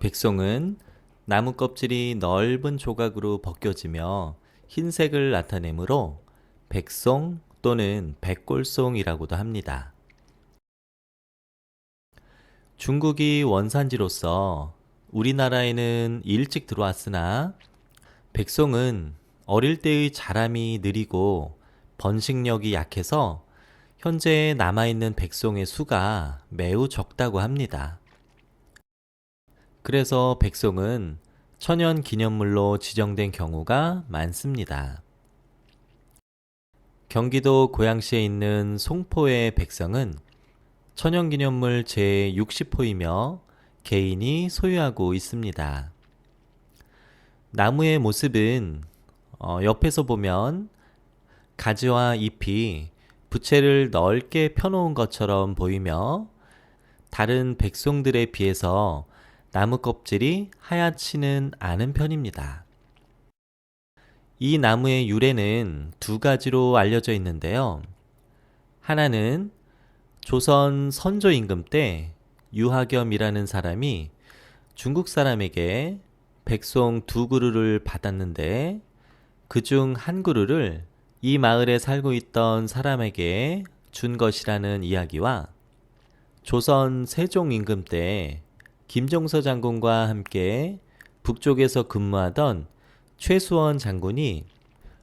백송은 나무 껍질이 넓은 조각으로 벗겨지며 흰색을 나타내므로 백송 또는 백골송이라고도 합니다. 중국이 원산지로서 우리나라에는 일찍 들어왔으나 백송은 어릴 때의 자람이 느리고 번식력이 약해서 현재 남아있는 백송의 수가 매우 적다고 합니다. 그래서 백송은 천연 기념물로 지정된 경우가 많습니다. 경기도 고양시에 있는 송포의 백성은 천연기념물 제60호이며 개인이 소유하고 있습니다. 나무의 모습은 어, 옆에서 보면 가지와 잎이 부채를 넓게 펴놓은 것처럼 보이며 다른 백송들에 비해서 나무 껍질이 하얗지는 않은 편입니다. 이 나무의 유래는 두 가지로 알려져 있는데요. 하나는 조선 선조 임금 때 유하겸이라는 사람이 중국 사람에게 백송 두 그루를 받았는데 그 중 한 그루를 이 마을에 살고 있던 사람에게 준 것이라는 이야기와 조선 세종 임금 때 김종서 장군과 함께 북쪽에서 근무하던 최수원 장군이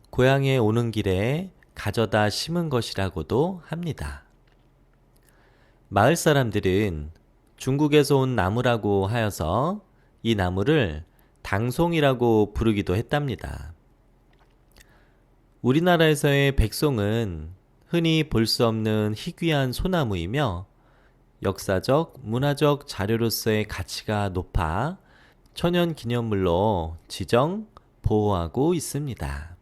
고향에 오는 길에 가져다 심은 것이라고도 합니다. 마을 사람들은 중국에서 온 나무라고 하여서 이 나무를 당송이라고 부르기도 했답니다. 우리나라에서의 백송은 흔히 볼 수 없는 희귀한 소나무이며 역사적, 문화적 자료로서의 가치가 높아 천연 기념물로 지정, 보호하고 있습니다.